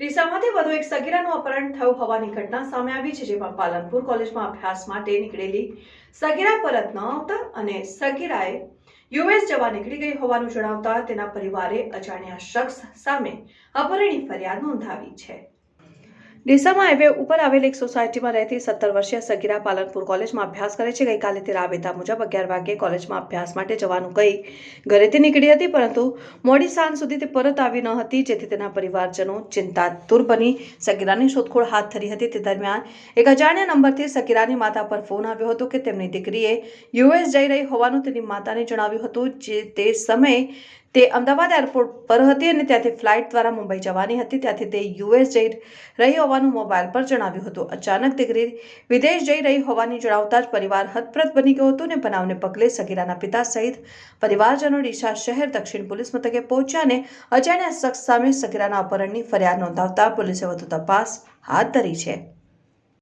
ડીસામાંથી વધુ એક સગીરાનું અપહરણ થયું હોવાની ઘટના સામે આવી છે જેમાં પાલનપુર કોલેજમાં અભ્યાસ માટે નીકળેલી સગીરા પરત ન આવતા અને સગીરાએ યુએસ જવા નીકળી ગઈ હોવાનું જણાવતા તેના પરિવારે અજાણ્યા શખ્સ સામે અપહરણની ફરિયાદ નોંધાવી છે. ડીસામાં હાઈવે ઉપર આવેલ એક સોસાયટીમાં રહેતી સત્તર વર્ષીય સગીરા પાલનપુર કોલેજમાં અભ્યાસ કરે છે. ગઈકાલે તે રાબેતા મુજબ અગિયાર વાગ્યે કોલેજમાં અભ્યાસ માટે જવાનું કહી ઘરેથી નીકળી હતી, પરંતુ મોડી સાંજ સુધી તે પરત આવી ન હતી, જેથી તેના પરિવારજનો ચિંતાતુર બની. સગીરાની શોધખોળ હાથ ધરી હતી. તે દરમિયાન એક અજાણ્યા નંબરથી સગીરાની માતા પર ફોન આવ્યો હતો કે તેમની દીકરીએ યુએસ જઈ રહી હોવાનું તેની માતાને જણાવ્યું હતું, જે તે સમયે તે અમદાવાદ એરપોર્ટ પર હતી અને ત્યાંથી ફ્લાઇટ દ્વારા મુંબઈ જવાની હતી. ત્યાંથી તે યુએસ જઈ રહી હોવાનું મોબાઈલ પર જણાવ્યું હતું. અચાનક દીકરી વિદેશ જઈ રહી હોવાની જણાવતા જ પરિવાર હતપ્રત બની ગયો હતો અને બનાવને પગલે સગીરાના પિતા સહિત પરિવારજનો ડીસા શહેર દક્ષિણ પોલીસ મથકે પહોંચ્યા અને અજાણ્યા શખ્સ સામે સગીરાના અપહરણની ફરિયાદ નોંધાવતા પોલીસે વધુ તપાસ હાથ ધરી છે.